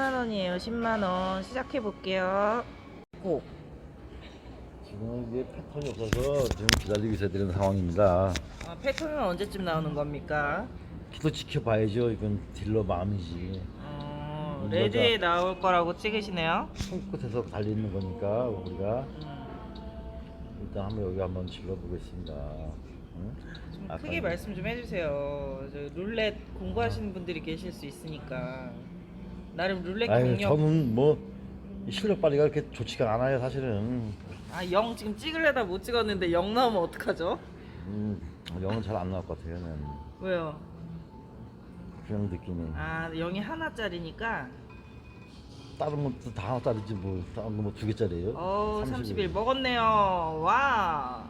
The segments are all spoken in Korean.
10만 원이에요. 10만 원. 시작해 볼게요. 고. 지금 이게 패턴이 없어서 지금 기다리고 있어야 되는 상황입니다. 아, 패턴은 언제쯤 나오는 겁니까? 기도 지켜봐야죠. 이건 딜러 마음이지. 어, 음, 레드에 나올 거라고 찍으시네요. 손끝에서 달리는 거니까 우리가 음, 일단 한번 여기 한번 질러보겠습니다. 응? 좀 아까 크게 말씀 좀 해주세요. 저 룰렛 공부하시는 분들이 계실 수 있으니까. 나름 룰렛 아유 경력. 저는 뭐 실력 발휘가 그렇게 좋지가 않아요 사실은. 아, 영 지금 찍으려다 못 찍었는데 영 나오면 어떡하죠? 음, 영은 잘 안 나올 것 같아요. 는 왜요? 그런 느낌이. 아, 영이 하나짜리니까. 다른 것도 다 하나짜리지 뭐 다른 거뭐두 개짜리예요? 어, 30일. 30일 먹었네요. 와.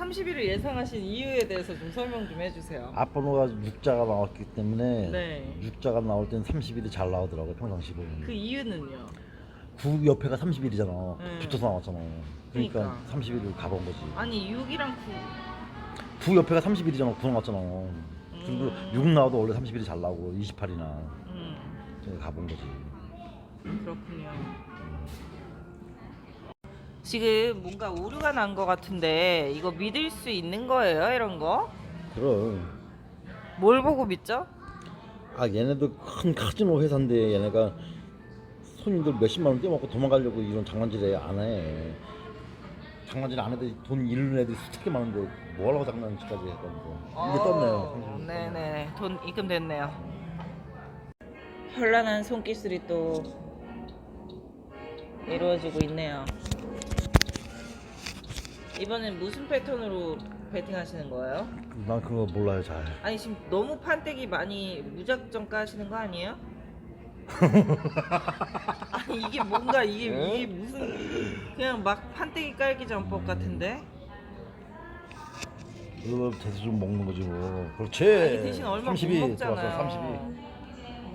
30일을 예상하신 이유에 대해서 좀 설명 좀 해주세요. 앞번호가 6자가 나왔기 때문에 네. 6자가 나올 땐 30일이 잘 나오더라고요 평상시 보면 그 이유는요? 9 옆에가 30일이잖아 네. 붙어서 나왔잖아 그러니까, 그러니까. 30일을 가본 거지 아니 6이랑 9. 9 옆에가 30일이잖아 9 나왔잖아 그리고 음. 6 나와도 원래 30일이 잘 나오고 28이나 음, 가본 거지 그렇군요. 지금 뭔가 오류가 난 것 같은데 이거 믿을 수 있는 거예요, 이런 거? 그럼 뭘 보고 믿죠? 아 얘네도 큰 카지노 회사인데 얘네가 손님들 몇십만 원 떼먹고 도망가려고 이런 장난질에 안해 장난질 안 해도 돈 잃는 애들이 수차게 많은데 뭐하려고 장난질까지 했던데 이게 떴네요 네네, 돈 입금됐네요. 현란한 손기술이 또 이루어지고 있네요. 이번엔 무슨 패턴으로 배팅하시는 거예요? 난 그거 몰라요 잘 아니 지금 너무 판때기 많이 무작정 까시는 거 아니에요? 아니 이게 뭔가 이게 네? 이게 무슨 그냥 막 판때기 깔기 전법 같은데? 이거 대수 좀 먹는 거지 뭐 그렇지 아니 대신 얼마 32못 먹잖아요. 들어왔어 32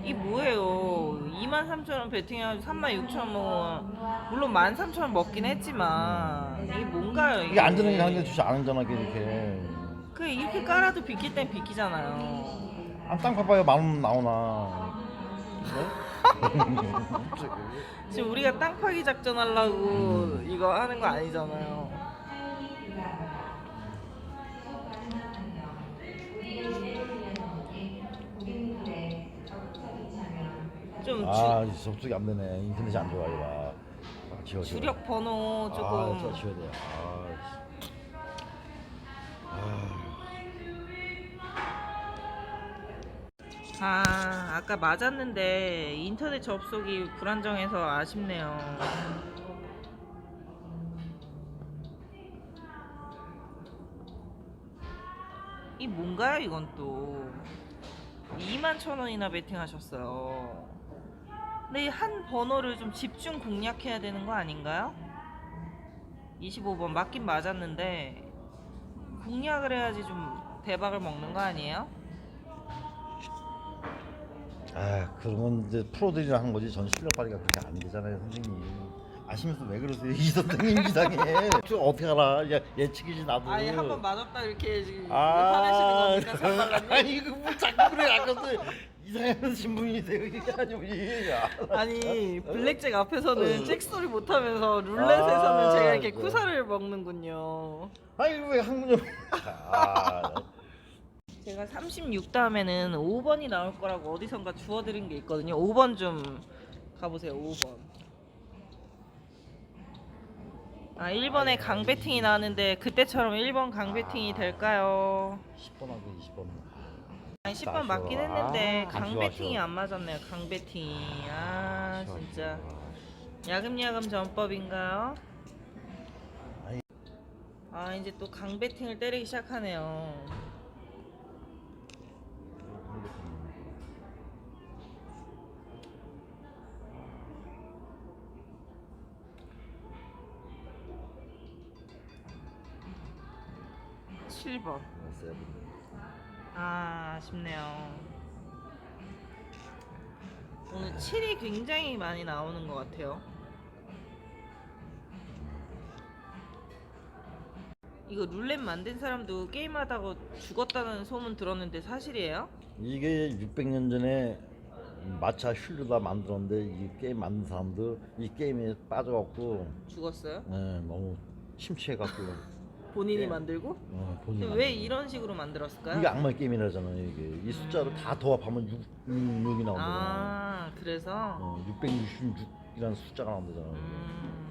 이 뭐예요? 23,000원 배팅해가지고 36,000원 먹어. 물론 13,000원 먹긴 했지만 이게 뭔가요? 이게, 이게 안전하게 하는 게 좋지 않은잖아 이렇게 그 이렇게 깔아도 비킬 땐 비키잖아요. 안땅 봐봐요 만 원 나오나 지금 우리가 땅 파기 작전 하려고 이거 하는 거 아니잖아요. 좀 주, 아 이제 접속이 안 되네 인터넷이 안 좋아 이거 아, 지워 지워 주력 번호 아 조금 저 지워야 돼 아, 씨. 아. 아 아까 맞았는데 인터넷 접속이 불안정해서 아쉽네요. 이 뭔가요 이건 또 2만 천 원이나 베팅하셨어요. 근데 이한 번호를 좀 집중 공략해야 되는 거 아닌가요? 25번 맞긴 맞았는데 공략을 해야지 좀 대박을 먹는 거 아니에요? 아건 이제 프로들이 하는 거지. 전 실력 발휘가 그렇게 안 되잖아요 선생님. 아시면서 왜 그러세요? 이 선생님 이상해 저 어떻게 알아? 야, 예측이지 나도. 아니 한 번 맞았다 이렇게 지금 아, 화내시는 상관라님? 아니 이거 뭐 자꾸 그래 아까도 이상한 신분이세요 이게 아니고 이게 아니 블랙잭 앞에서는 잭 소리 못하면서 룰렛에서는 아, 제가 이렇게 네. 쿠사를 먹는군요. 아니 왜 한국령 아, 제가 36 다음에는 5번이 나올 거라고 어디선가 주워드린 게 있거든요. 5번 좀 가보세요. 5번. 아 1번에 강배팅이 나왔는데 그때처럼 1번 강배팅이 될까요? 10번 하고 20번 아니 10번 아쉬워. 맞긴 했는데 아, 강배팅이 아쉬워, 안 맞았네요. 강배팅이 아 아쉬워, 진짜. 야금야금 전법인가요? 아 이제 또 강배팅을 때리기 시작하네요. 칠번 아, 아쉽네요. 오늘 7이 굉장히 많이 나오는 것 같아요. 이거 룰렛 만든 사람도 게임하다가 죽었다는 소문 들었는데 사실이에요? 이게 600년 전에 마차 쉴르다 만들었는데 이 게임 만든 사람들 이 게임에 빠져갖고 죽었어요? 예, 너무 심취해갖고 본인이 예. 만들고? 어, 본인 근데 왜 이런 식으로 만들었을까요? 이게 악마의 게임이라잖아요 이게 이 숫자를 다 더합하면 6, 6, 6이 나온다잖아 아 그래서 어, 666이라는 숫자가 나온다잖아 음,